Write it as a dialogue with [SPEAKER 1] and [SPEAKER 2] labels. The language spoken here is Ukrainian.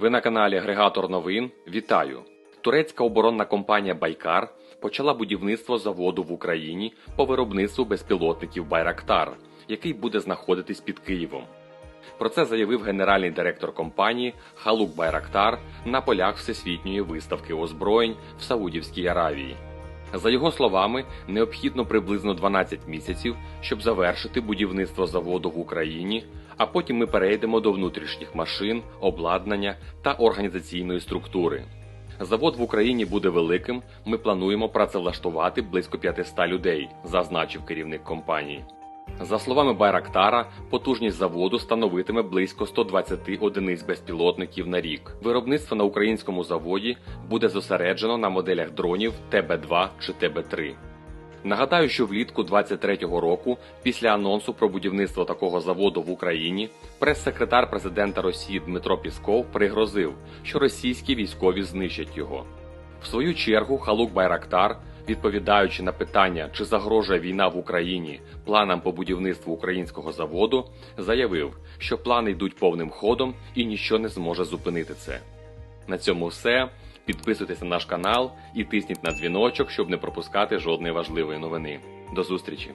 [SPEAKER 1] Ви на каналі Агрегатор новин. Вітаю! Турецька оборонна компанія Байкар почала будівництво заводу в Україні по виробництву безпілотників Байрактар, який буде знаходитись під Києвом. Про це заявив генеральний директор компанії Халук Байрактар на полях Всесвітньої виставки озброєнь в Саудівській Аравії. За його словами, необхідно приблизно 12 місяців, щоб завершити будівництво заводу в Україні, а потім ми перейдемо до внутрішніх машин, обладнання та організаційної структури. Завод в Україні буде великим. Ми плануємо працевлаштувати близько 500 людей, зазначив керівник компанії. За словами Байрактара, потужність заводу становитиме близько 120 одиниць безпілотників на рік. Виробництво на українському заводі буде зосереджено на моделях дронів ТБ2 чи ТБ3. Нагадаю, що влітку 23-го року, після анонсу про будівництво такого заводу в Україні, прес-секретар президента Росії Дмитро Пісков пригрозив, що російські військові знищать його. В свою чергу Халук Байрактар, відповідаючи на питання, чи загрожує війна в Україні планам по будівництву українського заводу, заявив, що плани йдуть повним ходом і ніщо не зможе зупинити це. На цьому все. Підписуйтесь на наш канал і тисніть на дзвіночок, щоб не пропускати жодної важливої новини. До зустрічі!